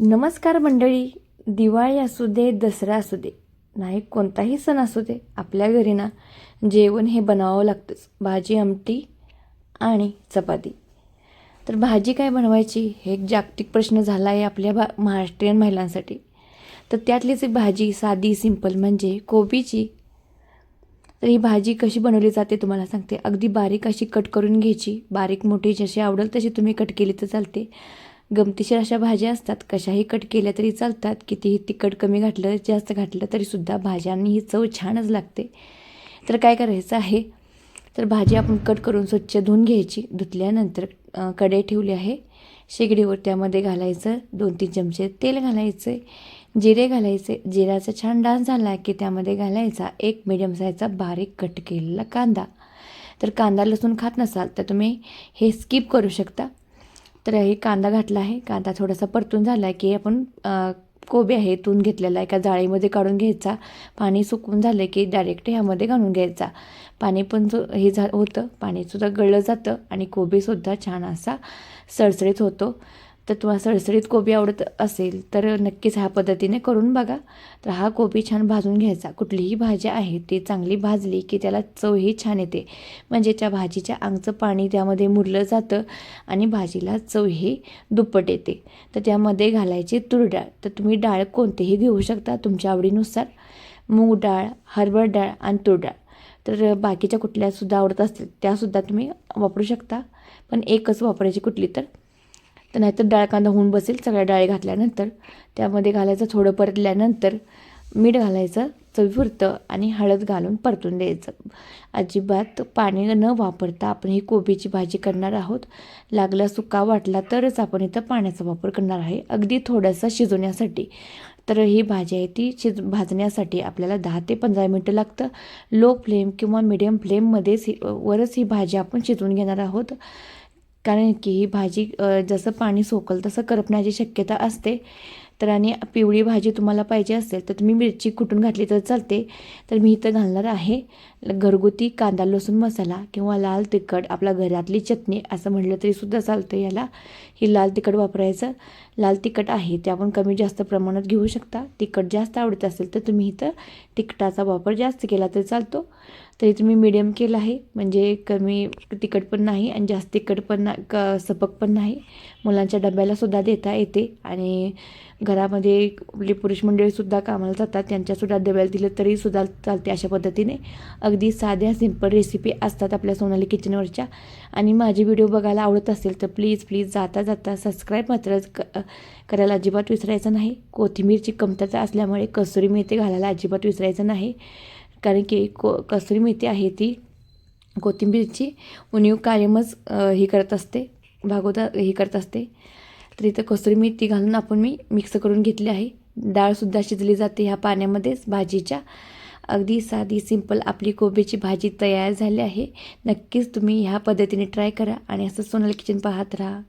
नमस्कार मंडळी. दिवाळी असू दे दसरा असू दे नाही कोणताही सण असू दे आपल्या घरी ना जेवण हे बनावं लागतंच. भाजी आमटी आणि चपाती. तर भाजी काय बनवायची? हे एक जागतिक प्रश्न झाला आहे आपल्या भा महाराष्ट्रीयन महिलांसाठी. तर त्यातलीच एक भाजी साधी सिंपल म्हणजे कोबीची. तर ही भाजी कशी बनवली जाते तुम्हाला सांगते. अगदी बारीक अशी कट करून घ्यायची. बारीक मोठी जशी आवडेल तशी तुम्ही कट केली तर चालते. गमतीशीर अशा भाज्या असतात कशाही कट केल्या तरी चालतात. कितीही तिखट कमी घातलं जास्त घातलं तरीसुद्धा भाज्यांनी ही चव छानच लागते. तर काय करायचं आहे? तर भाजी आपण कट करून स्वच्छ धुवून घ्यायची. धुतल्यानंतर कढई ठेवली आहे. शेगडीवर त्यामध्ये घालायचं दोन तीन चमचे तेल घालायचे जिरे घालायचे. जिऱ्याचा छान डान्स झाला की त्यामध्ये घालायचा एक मिडियम साईजचा बारीक कट केलेला कांदा. तर कांदा लसूण खात नसाल तर तुम्ही हे स्किप करू शकता. तर हे कांदा घातला आहे. कांदा थोडासा परतून झाला आहे की आपण कोबी आहे तून घेतलेला एका जाळीमध्ये काढून घ्यायचा. पाणी सुकून झालं की डायरेक्ट ह्यामध्ये घालून घ्यायचा. पाणी पण जो हे झा होतं. पाणीसुद्धा गळलं जातं आणि कोबीसुद्धा छान असा सळसळीत होतो. तर तुम्हाला सळसळीत कोबी आवडत असेल तर नक्कीच ह्या पद्धतीने करून बघा. तर हा कोबी छान भाजून घ्यायचा. कुठलीही भाजी आहे ती चांगली भाजली की त्याला चवही छान येते. म्हणजे त्या भाजीच्या अंगचं पाणी त्यामध्ये मुरलं जातं आणि भाजीला चवही दुप्पट येते. तर त्यामध्ये घालायची तूर डाळ. तर तुम्ही डाळ कोणतेही घेऊ शकता तुमच्या आवडीनुसार. मूग डाळ हरभर डाळ आणि तूर डाळ. तर बाकीच्या कुठल्यासुद्धा आवडत असतील त्यासुद्धा तुम्ही वापरू शकता. पण एकच वापरायची कुठली तर तर नाहीतर डाळ कांदा होऊन बसेल सगळ्या डाळी घातल्यानंतर. त्यामध्ये घालायचं थोडं परतल्यानंतर मीठ घालायचं चवीपुरतं आणि हळद घालून परतून द्यायचं. अजिबात पाणी न वापरता आपण ही कोबीची भाजी करणार आहोत. लागला सुका वाटला तरच आपण इथं पाण्याचा वापर करणार आहे. अगदी थोडंसं शिजवण्यासाठी. तर ही भाजी आहे ती शिज भाजण्यासाठी आपल्याला दहा ते पंधरा मिनटं लागतं. लो फ्लेम किंवा मिडियम फ्लेममध्येच ही वरच ही भाजी आपण शिजवून घेणार आहोत. कारण की ही भाजी जसं पाणी सोकल तसं करपण्याची शक्यता असते. तर आणि पिवळी भाजी तुम्हाला पाहिजे असेल तर तुम्ही मिरची कुटून घातली तर चालते. तर मी इथं घालणार आहे घरगुती कांदा लसूण मसाला किंवा लाल तिखट आपला घरातली चटणी असं म्हटलं तरी सुद्धा चालतं याला. ही लाल तिखट वापरायचं. लाल तिखट आहे ते आपण कमी जास्त प्रमाणात घेऊ शकता. तिखट जास्त आवडत असेल तर तुम्ही इथं तिखटाचा वापर जास्त केला तर चालतो. तरी तुम्ही मिडियम केलं आहे. म्हणजे कमी तिखट पण नाही आणि जास्त तिखट पण ना क सपक पण नाही. मुलांच्या डब्याला सुद्धा देता येते आणि घरामध्ये आपली पुरुष मंडळीसुद्धा कामाला जातात त्यांच्यासुद्धा डब्याला दिलं तरीसुद्धा चालते अशा पद्धतीने. अगदी साध्या सिंपल रेसिपी असतात आपल्या सोनाली किचनवरच्या आणि माझे व्हिडिओ बघायला आवडत असेल तर प्लीज प्लीज जाता जाता सबस्क्राईब मात्र क करायला अजिबात विसरायचं नाही. कोथिंबीरची कमतरता असल्यामुळे कसुरी मेथी घालायला अजिबात विसरायचं नाही. कारण की को कसुरी मेथी आहे ती कोथिंबीरची उणीव कायमच हे ही करत असते भागवता ही करत असते. तर इथं कसुरी मेथी घालून आपण मी मिक्स करून घेतली आहे. डाळसुद्धा शिजली जाते ह्या पाण्यामध्येच भाजीच्या. अगदी साधी सिंपल आपली कोबीची भाजी तयार झाली आहे. नक्कीच तुम्ही ह्या पद्धतीने ट्राय करा आणि असं सोनल किचन पाहत राहा.